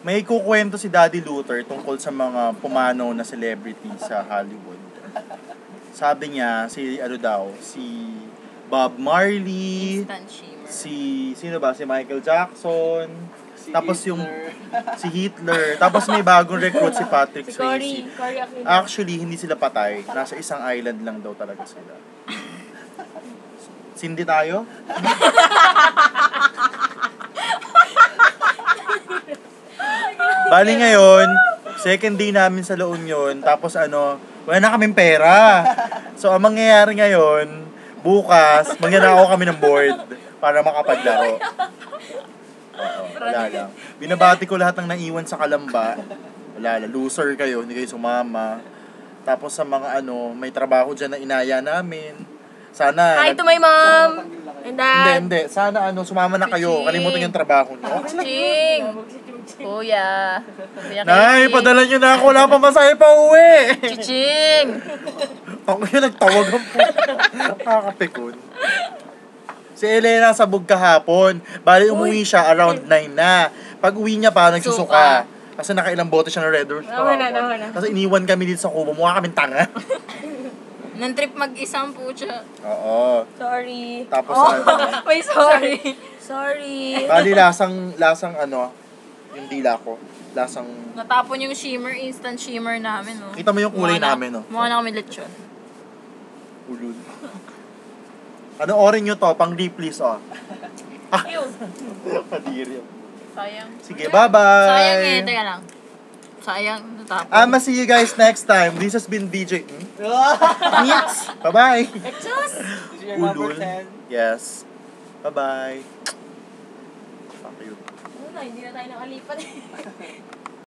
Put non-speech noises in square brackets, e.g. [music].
May kukwento si Daddy Luther tungkol sa mga pumanaw na celebrity sa Hollywood. Sabi niya, si ano daw, si Bob Marley, si sino ba si Michael Jackson tapos yung si Hitler tapos may bagong recruit si Patrick Si. Swayze actually hindi sila patay nasa isang island lang daw talaga sila Sindi tayo? [laughs] Bali ngayon, second day namin sa La Union, tapos ano, wala na kaming pera. So, ang mangyayari ngayon, bukas, magnanakaw kami ng board para makapaglaro. Oo, wala lang. Binabati ko lahat ng naiwan sa Kalamba. Wala lang, loser kayo, hindi kayo sumama. Tapos sa mga ano, may trabaho dyan na inaya namin. Sana, Hi to my mom and hindi, dad. hindi. Sana ano, sumama na kayo. Kalimutan yung trabaho lang. Ching! Kuya. Kuya Nay, padala nyo na ako. Wala pa masaya pa uwi. Chiching! Ako yung nagtawagan po. Kakapikon. Si Elena sabog kahapon. Bali, umuwi siya around 9 na. Pag uwi niya pa, nagsusuka. Kasi nakailang bote siya ng Red Horse. Tama na, tama na. Kasi iniwan kami dito sa kubo. Mukha kaming tanga. Nang trip mag-isang po siya. Oo. Sorry. Tapos Oh, ano, [laughs] May sorry. Sorry. bali lasang, lasang ano, yung dila ko. Lasang, Natapon yung shimmer, instant shimmer namin, oh. kita mo yung kulay Mukha na- namin, no? Mukha na kami lechon. Ulul. [laughs] Ano orin nyo to? Pang please, oh. [laughs] Ayun. Kadiri. Sayang. Sige, bye-bye. Sayang eh, teka lang. Sayang, natapon. I'ma see you guys next time. This has been DJ. Hmm? [laughs] Meets. Bye-bye. Ulul. Yes. Bye-bye. Ano na, hindi na tayo nakalipat eh. [laughs]